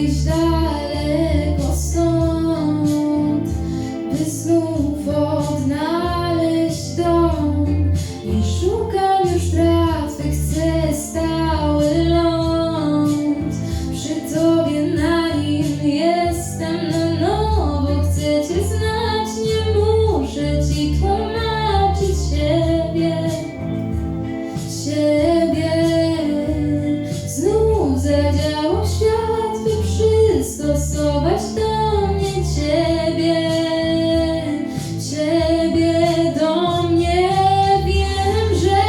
Gdzieś daleko stąd, by znów dostosować do mnie Ciebie. Ciebie do mnie wiem, że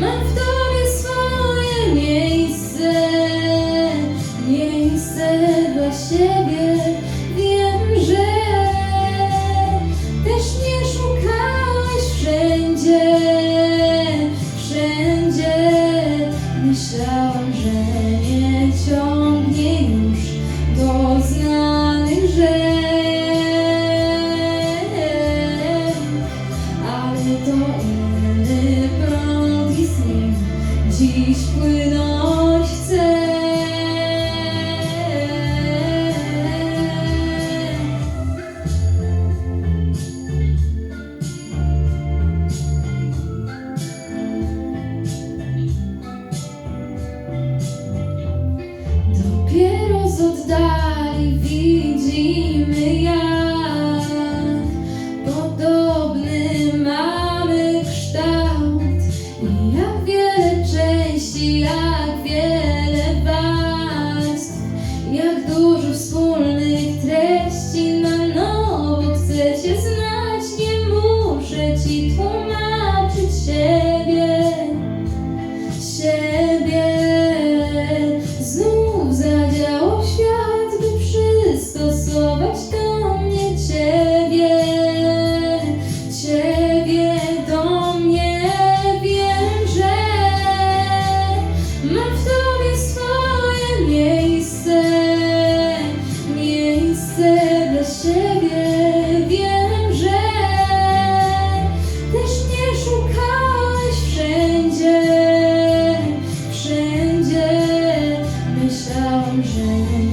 mam w Tobie swoje miejsce, miejsce dla siebie. Wiem, że też nie szukałeś wszędzie, wszędzie myślałeś. dziś płyną. see clearly. time